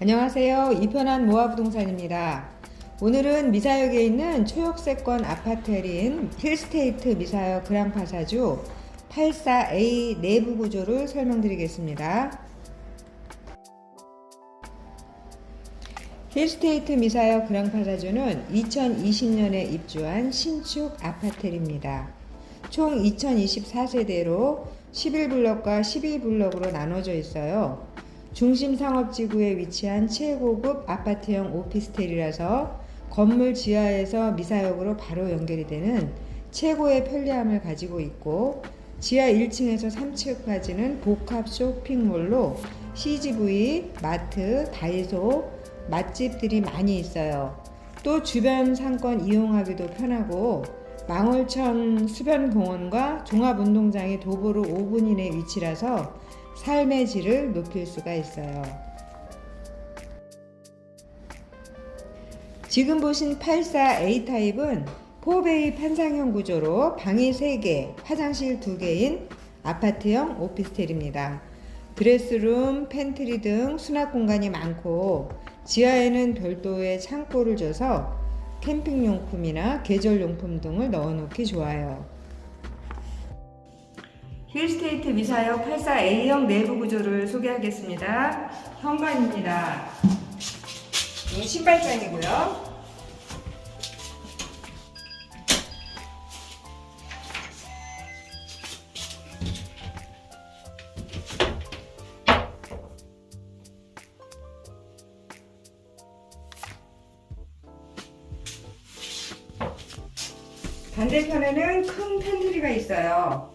안녕하세요. 이편한 모아부동산입니다. 오늘은 미사역에 있는 초역세권 아파트인 힐스테이트 미사역 그랑파사주 84A 내부 구조를 설명드리겠습니다. 힐스테이트 미사역 그랑파사주는 2020년에 입주한 신축 아파트입니다. 총 2024세대로 11블럭과 12블럭으로 나눠져 있어요. 중심 상업지구에 위치한 최고급 아파트형 오피스텔이라서 건물 지하에서 미사역으로 바로 연결이 되는 최고의 편리함을 가지고 있고 지하 1층에서 3층까지는 복합 쇼핑몰로 CGV, 마트, 다이소, 맛집들이 많이 있어요. 또 주변 상권 이용하기도 편하고 망월천 수변공원과 종합운동장이 도보로 5분 이내 위치라서 삶의 질을 높일 수가 있어요. 지금 보신 84A 타입은 포베이 판상형 구조로 방이 3개, 화장실 2개인 아파트형 오피스텔입니다. 드레스룸, 팬트리 등 수납 공간이 많고 지하에는 별도의 창고를 줘서 캠핑용품이나 계절용품 등을 넣어놓기 좋아요. 힐스테이트 미사역 84A형 내부 구조를 소개하겠습니다. 현관입니다. 이건 신발장이고요. 반대편에는 큰 팬트리가 있어요.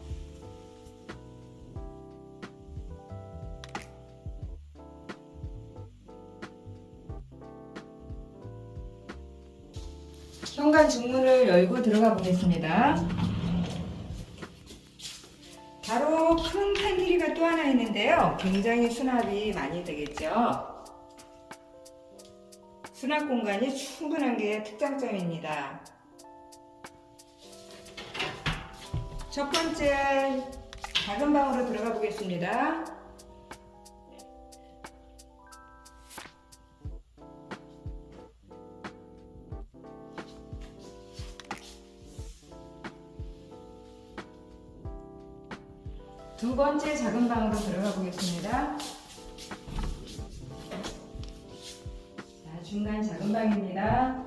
현관 중문을 열고 들어가 보겠습니다. 바로 큰 팬트리가 또 하나 있는데요. 굉장히 수납이 많이 되겠죠. 수납 공간이 충분한 게 특장점입니다. 첫 번째 작은 방으로 들어가 보겠습니다. 두 번째 작은 방으로 들어가 보겠습니다. 자, 중간 작은 방입니다.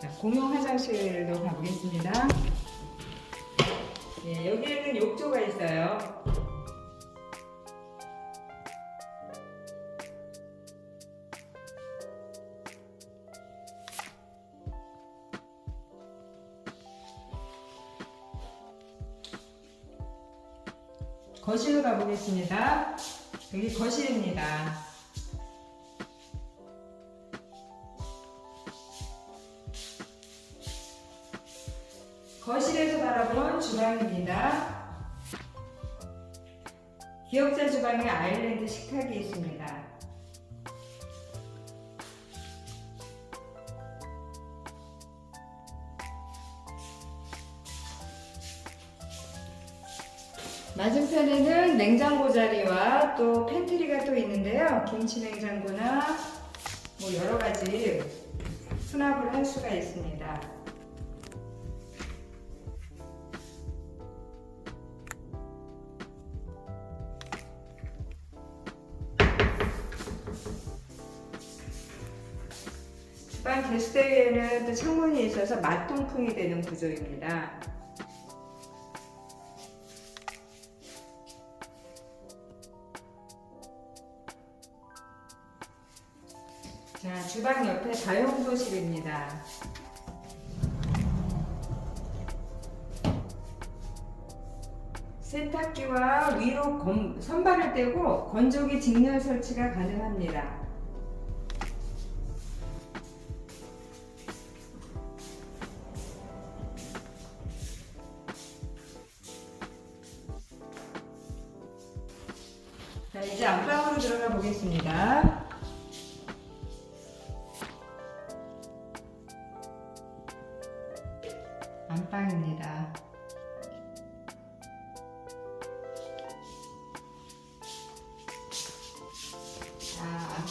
자, 공용 화장실로 가보겠습니다. 예, 여기에는 욕조가 있어요. 거실로 가보겠습니다. 여기 거실입니다. 거실에서 바라본 주방입니다. 기역자 주방에 아일랜드 식탁이 있습니다. 맞은편에는 냉장고 자리와 또 팬트리가 또 있는데요. 김치 냉장고나 뭐 여러 가지 수납을 할 수가 있습니다. 주방 게스트에는 또 창문이 있어서 맛통풍이 되는 구조입니다. 자, 주방 옆에 다용도실입니다. 세탁기와 위로 검- 선반을 떼고 건조기 직렬 설치가 가능합니다. 자, 이제 안방으로 들어가 보겠습니다.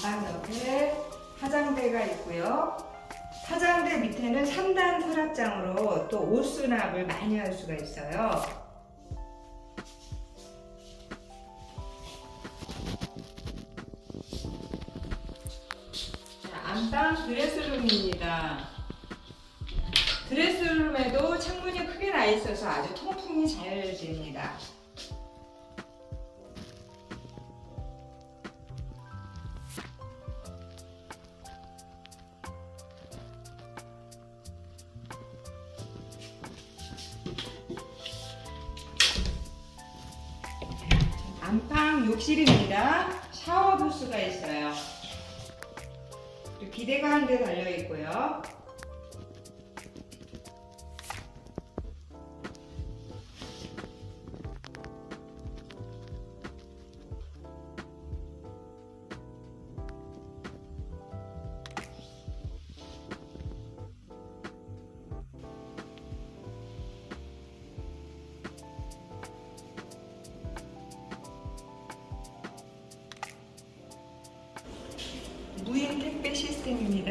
자, 안방 옆에 화장대가 있고요. 화장대 밑에는 3단 서랍장으로 또 옷 수납을 많이 할 수가 있어요. 자, 안방 드레스룸입니다. 드레스룸에도 창문이 크게 나 있어서 아주 통풍이 잘 됩니다. 욕실입니다. 샤워 부스가 있어요. 비데가 한 대 달려 있고요.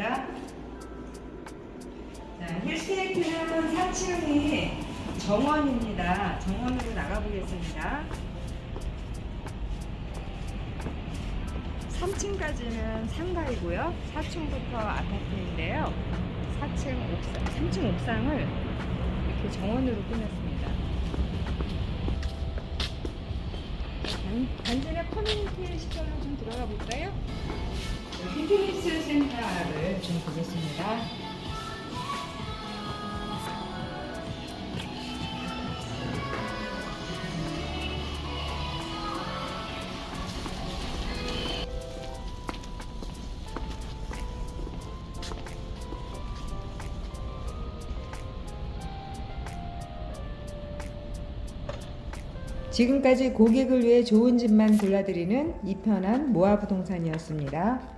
시스템입니다. 자, 힐스테이트는 4층이 정원입니다. 정원으로 나가보겠습니다. 3층까지는 상가이고요. 4층부터 아파트인데요. 4층 옥상, 3층 옥상을 이렇게 정원으로 꾸몄습니다. 단, 단지 내 커뮤니티 시설로 좀 들어가 볼까요? 피트니스 센터를 좀 보겠습니다. 지금까지 고객을 위해 좋은 집만 골라드리는 이편한 모아부동산이었습니다.